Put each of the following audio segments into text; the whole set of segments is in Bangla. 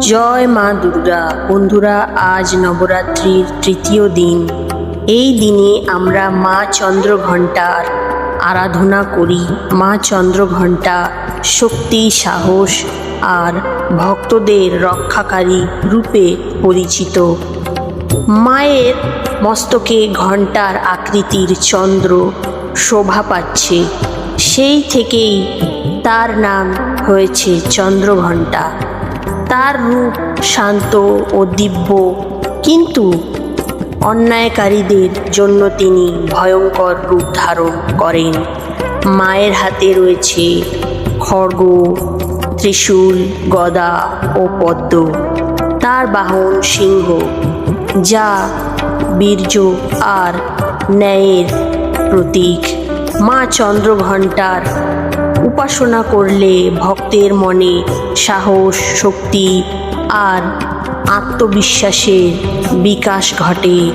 জয় মা দুর্গা। বন্ধুরা, আজ নবরাত্রির তৃতীয় দিন। এই দিনে আমরা মা চন্দ্রঘণ্টার আরাধনা করি। মা চন্দ্রঘণ্টা শক্তি, সাহস আর ভক্তদের রক্ষাকারী রূপে পরিচিত। মায়ের মস্তকে ঘণ্টার আকৃতির চন্দ্র শোভা পাচ্ছে। সেই থেকেই তার নাম হয়েছে চন্দ্রঘণ্টা। তার রূপ শান্ত ও দিব্য। কিন্তু অন্যায়কারীদের জন্য তিনি ভয়ঙ্কর রূপ ধারণ করেন। মায়ের হাতে রয়েছে খড়গ, ত্রিশূল, গদা ও পদ্ম। তার বাহন সিংহ, যা বীর্য আর ন্যায়ের প্রতীক। মা চন্দ্রঘণ্টার উপাসনা করলে ভক্তের মনে সাহস, শক্তি আর আত্মবিশ্বাসের বিকাশ ঘটে।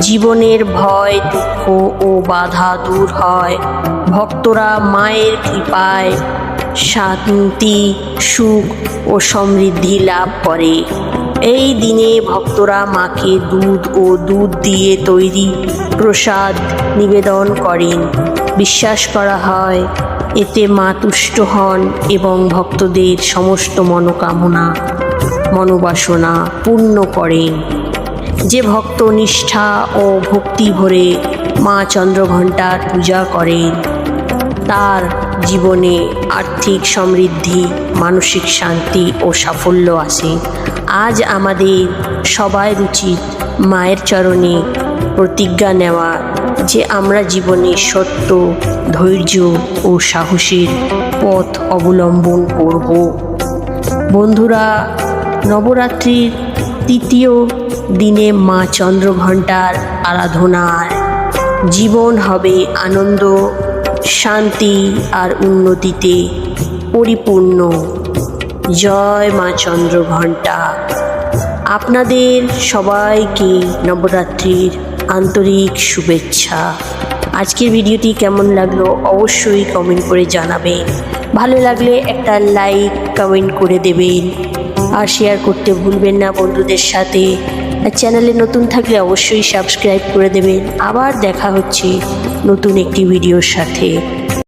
জীবনের ভয় দুঃখ ও বাধা দূর হয়। ভক্তরা মায়ের কৃপায় শান্তি, সুখ ও সমৃদ্ধি লাভ করে। এই দিনে ভক্তরা মাকে দুধ ও দুধ দিয়ে তৈরি প্রসাদ নিবেদন করেন। বিশ্বাস করা হয়, এতে মা তুষ্ট হন এবং ভক্তদের সমস্ত মনোকামনা, মনোবাসনা পূর্ণ করেন। যে ভক্ত নিষ্ঠা ও ভক্তি ভরে মা চন্দ্রঘণ্টার পূজা করেন তার জীবনে আর্থিক সমৃদ্ধি, মানসিক শান্তি ও সাফল্য আসে আজ আমাদের সবাই উচিত মায়ের চরণে প্রতিজ্ঞা নেওয়া যে আমরা জীবনে সত্য, ধৈর্য ও সাহসের পথ অবলম্বন করব। বন্ধুরা, নবরাত্রির তৃতীয় দিনে মা চন্দ্রঘণ্টার আরাধনায় জীবন হবে আনন্দ শান্তি আর উন্নতিতে পরিপূর্ণ। জয় মা চন্দ্র ঘণ্টা আপনাদের সবাইকে নবরাত্রির আন্তরিক শুভেচ্ছা। আজকের ভিডিওটি কেমন লাগল অবশ্যই কমেন্ট করে জানাবেন। ভালো লাগলে একটা লাইক, কমেন্ট করে দেবেন। আর শেয়ার করতে ভুলবেন না বন্ধুদের সাথে। আর চ্যানেলে নতুন থাকলে অবশ্যই সাবস্ক্রাইব করে দেবেন। আবার দেখা হচ্ছে নতুন একটি ভিডিওর সাথে।